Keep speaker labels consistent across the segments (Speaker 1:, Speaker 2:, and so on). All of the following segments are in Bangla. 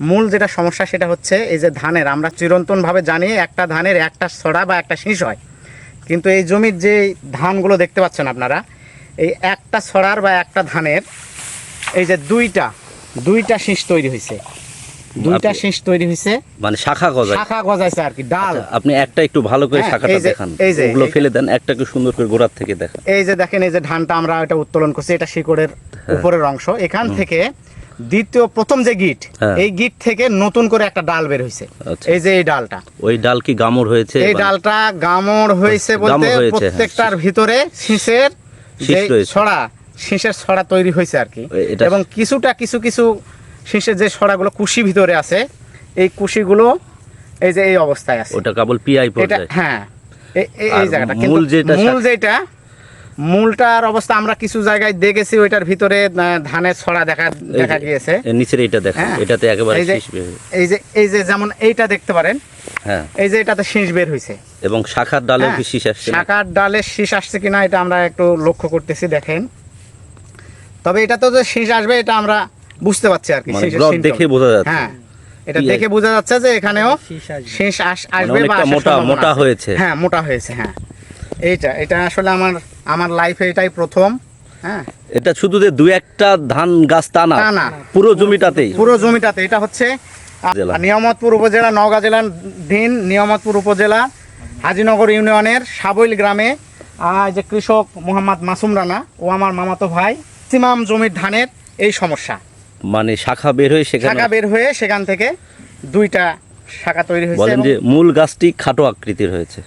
Speaker 1: মূল যেটা সমস্যা সেটা হচ্ছে এই যে ধানের আমরা চিরন্তনভাবে জানি একটা ধানের একটা ছড়া বা একটা শীষ হয়। কিন্তু এই জমির যে ধানগুলো দেখতে পাচ্ছেন আপনারা এই একটা ছড়ার বা একটা ধানের এই যে দুইটা দুইটা শীষ তৈরি হয়েছে দুইটা শীষ তৈরি হয়েছে
Speaker 2: মানে শাখা গজায়।
Speaker 1: শাখা গজাইছে আর কি ডাল।
Speaker 2: আচ্ছা, আপনি একটা একটু ভালো করে
Speaker 1: হ্যাঁ,
Speaker 2: শাখাটা দেখান।
Speaker 1: এই যে,
Speaker 2: ওগুলো ফেলে দেন একটা একটু সুন্দর করে গোড়ার থেকে দেখান।
Speaker 1: এই যে দেখেন এই যে ধানটা আমরা এটা উত্তোলন করছি এটা শিকড়ের উপরের অংশ। এখান থেকে দ্বিতীয় প্রথম যে গিট
Speaker 2: হ্যাঁ।
Speaker 1: এই গিট থেকে নতুন করে একটা ডাল বের হয়েছে
Speaker 2: আচ্ছা।
Speaker 1: এই যে এই ডালটা
Speaker 2: ওই ডাল কি গামর হয়েছে
Speaker 1: এই ডালটা গামর হয়েছে বলতে
Speaker 2: হ্যাঁ।
Speaker 1: প্রত্যেকটার ভিতরে শীষের। ছড়া শীষের ছড়া তৈরি হয়েছে আর কি এবং কিছুটা কিছু কিছু শীষের যে ছড়াগুলো কুশি ভিতরে আছে এই কুশিগুলো এই যে এই অবস্থায় আছে
Speaker 2: ওটা কেবল পিআই পর্যায়ে
Speaker 1: হ্যাঁ এই জায়গাটা
Speaker 2: মূল যেটা
Speaker 1: মূল যেটা মূলটার অবস্থা আমরা কিছু জায়গায় দেখেছি ওইটার ভিতরে ধানের ছড়া দেখা দেখা গিয়েছে।
Speaker 2: নিচের এইটা দেখেন
Speaker 1: হ্যাঁ।
Speaker 2: এটাতে একেবারে
Speaker 1: এই যে
Speaker 2: শীষ বের
Speaker 1: এই যে এই যে যেমন এইটা দেখতে পারেন
Speaker 2: হ্যাঁ।
Speaker 1: এই যে এটাতে শীষ বের হয়েছে।
Speaker 2: এবং শাখার
Speaker 1: হ্যাঁ,
Speaker 2: কি শীষ আসছে না?
Speaker 1: শাকার ডালে শীষ আসছে কিনা এটা আমরা একটু লক্ষ্য করতেছি দেখেন। তবে এটা তো যে শীষ আসবে এটা আমরা বুঝতে পারছি আর কি
Speaker 2: মানে ব্লক দেখে বোঝা যাচ্ছে।
Speaker 1: হ্যাঁ এটা দেখে বোঝা যাচ্ছে যে এখানেও শীষ আসবে। বা
Speaker 2: মানে
Speaker 1: আসার
Speaker 2: মোটা- মোটা হয়েছে।
Speaker 1: হ্যাঁ মোটা হয়েছে হ্যাঁ। এইটা এটা আসলে আমার আমার লাইফে এটাই প্রথম হ্যাঁ?
Speaker 2: এটা শুধু যে দু একটা ধান গাছ তা না
Speaker 1: না।
Speaker 2: পুরো জমিটাতেই?
Speaker 1: পুরো জমিটাতে এটা হচ্ছে নিয়ামতপুর উপজেলা নওগাঁ জেলার দিন নিয়ামতপুর উপজেলা হাজিনগর ইউনিয়নের সাবইল গ্রামে যে কৃষক মোহাম্মদ মাসুম রানা ও আমার মামাতো ভাই ম্যাক্সিমাম জমির ধানের এই সমস্যা।
Speaker 2: মানে শাখা বের হয়ে
Speaker 1: শাখা বের হয়ে সেখান থেকে দুইটা শাখা তৈরি হয়েছে
Speaker 2: বলেন যে মূল গাছটি খাটো আকৃতির হয়েছে।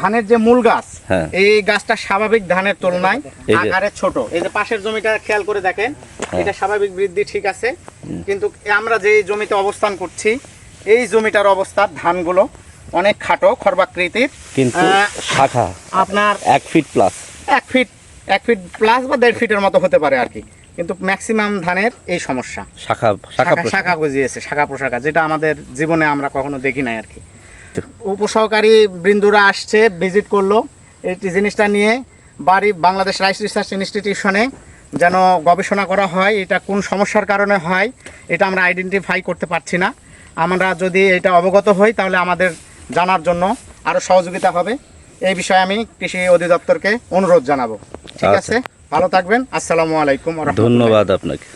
Speaker 1: ধানের যে মূল গাছ
Speaker 2: হ্যাঁ।
Speaker 1: এই গাছটা স্বাভাবিক ধানের তুলনায় আকারে ছোট। এই যে পাশের জমিটা খেয়াল করে দেখেন
Speaker 2: হ্যাঁ।
Speaker 1: এটা স্বাভাবিক বৃদ্ধি ঠিক আছে কিন্তু আমরা যে জমিতে অবস্থান করছি এই জমিটার অবস্থা ধানগুলো অনেক খাটো খর্বাকৃতির
Speaker 2: কিন্তু শাখা
Speaker 1: আপনার
Speaker 2: এক ফিট প্লাস
Speaker 1: এক ফিট এক ফিট প্লাস বা দেড় ফিটের মতো হতে পারে আর কি। কিন্তু ম্যাক্সিমাম ধানের এই সমস্যা।
Speaker 2: শাখা শাখা
Speaker 1: গজিয়েছে শাখা প্রশাখা যেটা আমাদের জীবনে আমরা কখনো দেখি নাই আর কি। উপসহকারী বৃন্দুরা আসছে ভিজিট করল। এই জিনিসটা নিয়ে বাড়ি বাংলাদেশ রাইস রিসার্চ ইনস্টিটিউশনে যেন গবেষণা করা হয় এটা কোন সমস্যার কারণে হয় এটা আমরা আইডেন্টিফাই করতে পারছি না। আমরা যদি এটা অবগত হই তাহলে আমাদের জানার জন্য আরও সহযোগিতা হবে। এই বিষয়ে আমি কৃষি অধিদপ্তরকে অনুরোধ জানাব। ঠিক
Speaker 2: আচ্ছা।
Speaker 1: আছে? ভালো থাকবেন। আসসালামু আলাইকুম
Speaker 2: ধন্যবাদ আপনাকে।